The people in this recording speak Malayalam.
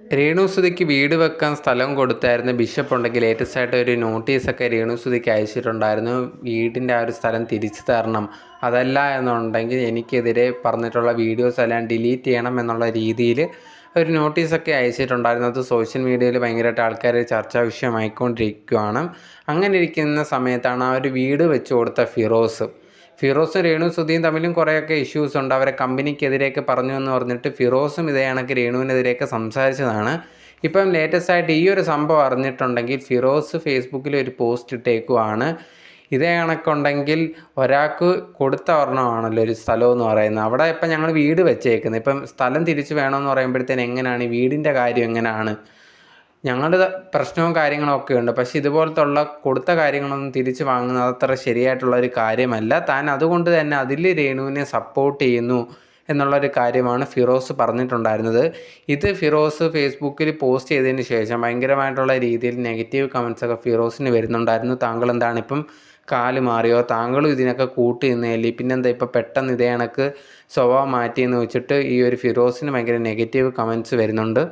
രേണുസുതിക്ക് വീട് വെക്കാൻ സ്ഥലം കൊടുത്തായിരുന്നു. ബിഷപ്പ് ഉണ്ടെങ്കിൽ ലേറ്റസ്റ്റ് ആയിട്ട് ഒരു നോട്ടീസൊക്കെ രേണുസുതിക്ക് അയച്ചിട്ടുണ്ടായിരുന്നു. വീടിന്റെ ആ ഒരു സ്ഥലം തിരിച്ചു തരണം. അതല്ല എന്നുണ്ടെങ്കിൽ എനിക്കെതിരെ പറഞ്ഞിട്ടുള്ള വീഡിയോസ് എല്ലാം ഡിലീറ്റ് ചെയ്യണം എന്നുള്ള രീതിയിൽ ഒരു നോട്ടീസൊക്കെ അയച്ചിട്ടുണ്ടായിരുന്നു. അത് സോഷ്യൽ മീഡിയയിൽ ഭയങ്കരമായിട്ട് ആൾക്കാർ ചർച്ചാ വിഷയമായിക്കൊണ്ടിരിക്കുകയാണ് അങ്ങനെ ഇരിക്കുന്ന സമയത്താണ് ആ ഒരു വീട് വെച്ച് കൊടുത്ത ഫിറോസ്. ഫിറോസും രേണു സുധിയും തമ്മിലും കുറേയൊക്കെ ഇഷ്യൂസ് ഉണ്ട്. അവരെ കമ്പനിക്കെതിരെയൊക്കെ പറഞ്ഞു എന്ന് പറഞ്ഞിട്ട് ഫിറോസും ഇതേ കണക്ക് രേണുവിനെതിരെയൊക്കെ സംസാരിച്ചതാണ്. ഇപ്പം ലേറ്റസ്റ്റ് ആയിട്ട് ഈ ഒരു സംഭവം അറിഞ്ഞിട്ടുണ്ടെങ്കിൽ ഫിറോസ് ഫേസ്ബുക്കിൽ ഒരു പോസ്റ്റ് ഇട്ടേക്കുവാണ്. ഇതേ കണക്കുണ്ടെങ്കിൽ ഒരാൾക്ക് കൊടുത്ത ഒരെണ്ണമാണല്ലോ ഒരു സ്ഥലം എന്ന് പറയുന്നത്. അവിടെ ഇപ്പം ഞങ്ങൾ വീട് വെച്ചേക്കുന്നത്. ഇപ്പം സ്ഥലം തിരിച്ചു വേണമെന്ന് പറയുമ്പോഴത്തേന് എങ്ങനെയാണ്? വീടിന്റെ കാര്യം എങ്ങനെയാണ്? ഞങ്ങളുടെ പ്രശ്നവും കാര്യങ്ങളും ഒക്കെ ഉണ്ട്. പക്ഷെ ഇതുപോലത്തുള്ള കൊടുത്ത കാര്യങ്ങളൊന്നും തിരിച്ചു വാങ്ങുന്നത് അത്ര ശരിയായിട്ടുള്ള ഒരു കാര്യമല്ല. താൻ അതുകൊണ്ട് തന്നെ അതിൽ രേണുവിനെ സപ്പോർട്ട് ചെയ്യുന്നു എന്നുള്ളൊരു കാര്യമാണ് ഫിറോസ് പറഞ്ഞിട്ടുണ്ടായിരുന്നത്. ഇത് ഫിറോസ് ഫേസ്ബുക്കിൽ പോസ്റ്റ് ചെയ്തതിന് ശേഷം ഭയങ്കരമായിട്ടുള്ള രീതിയിൽ നെഗറ്റീവ് കമൻസ് ഒക്കെ ഫിറോസിന് വരുന്നുണ്ടായിരുന്നു. താങ്കൾ എന്താണ് ഇപ്പം കാൽ മാറിയോ? താങ്കളും ഇതിനൊക്കെ കൂട്ടി നിന്നേലി പിന്നെന്താ ഇപ്പം പെട്ടെന്ന് ഇതേ കണക്ക് സ്വഭാവം മാറ്റിയെന്ന് വെച്ചിട്ട് ഈ ഒരു ഫിറോസിന് ഭയങ്കര നെഗറ്റീവ് കമൻസ് വരുന്നുണ്ട്.